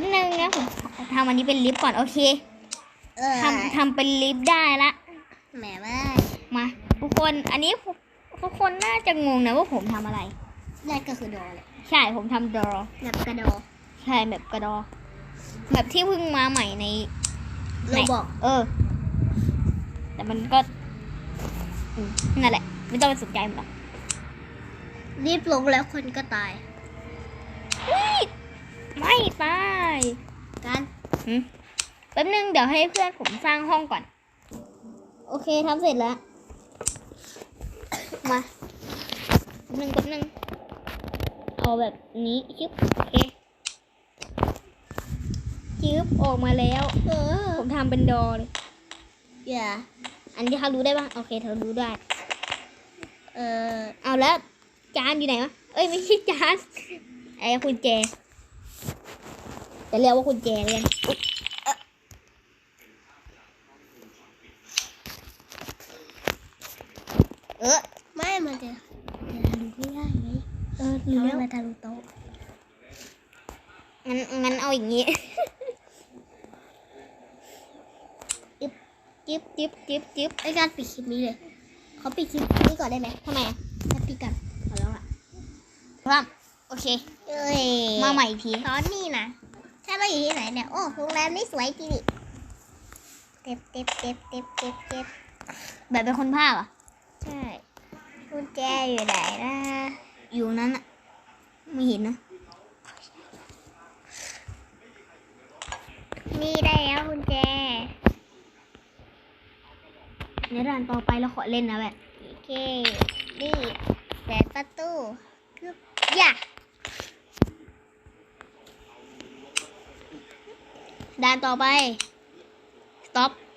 ป๊บนึงนะผมทำอันนี้เป็นลิฟต์ก่อนโอเคเออทำทำเป็นลิฟต์ได้ละแหมว่ามาทุกคนอันนี้ทุกคนน่าจะงงนะว่าผมทำอะไรนั่นก็คือดอแหละใช่ผมทำดอแบบกระดอใช่แบบกระดอ แบบที่เพิ่งมาใหม่ในเราบอกเออ แต่มันก็อืมนั่นแหละ ไม่ต้องไปสนใจมันหรอกรีบลงแล้วคนก็ตาย ไม่ตายกันหืม แป๊บนึงเดี๋ยวให้เพื่อนผมสร้างห้องก่อน โอเคทำเสร็จแล้ว มาแป๊บนึงแป๊บนึง เอาแบบนี้ชึบโอเคชึบออกมาแล้ว เออ ผมทำเป็นดอเลยอย่าอันที่เขารู้ได้ปะโอเคเขารู้ได้ เออเอาแล้วจานอยู่ไหนวะ เอ้ยไม่ใช่จานไอ้คุณแจ จะเรียกว่าคุณแจเลยกันอุ๊ยเออไม่มันจะจะทะลุไม่ได้ไงเออทำรู้ให้แล้วมันทะลุโต๊ะงั้นงั้นเอาอย่างงี้จึ๊บจึ๊บจึ๊บจึ๊บจึ๊บไอการปิดคลิปนี้เลยเขาปิดคลิปนี้ก่อนได้ไหมทำไมอะถ้าปิดกันขอร้องอะพร้อมโอเค เอ้ยมาใหม่อีกทีตอนนี้นะ ถ้าเราอยู่ที่ไหนเนี่ย โอ้โรงแรมนี่สวยจริงนี่เก็บเก็บเก็บเก็บเก็บเก็บแบบเป็นคนภาคเหรอะใช่กุญแจอยู่ไหนนะอยู่นั้นอะไม่เห็นนะ นี่ได้แล้วกุญแจในด่านต่อไปเราขอเล่นนะแบบโอเค นี่แปดประตูกึบอย่า ด่านต่อไป stop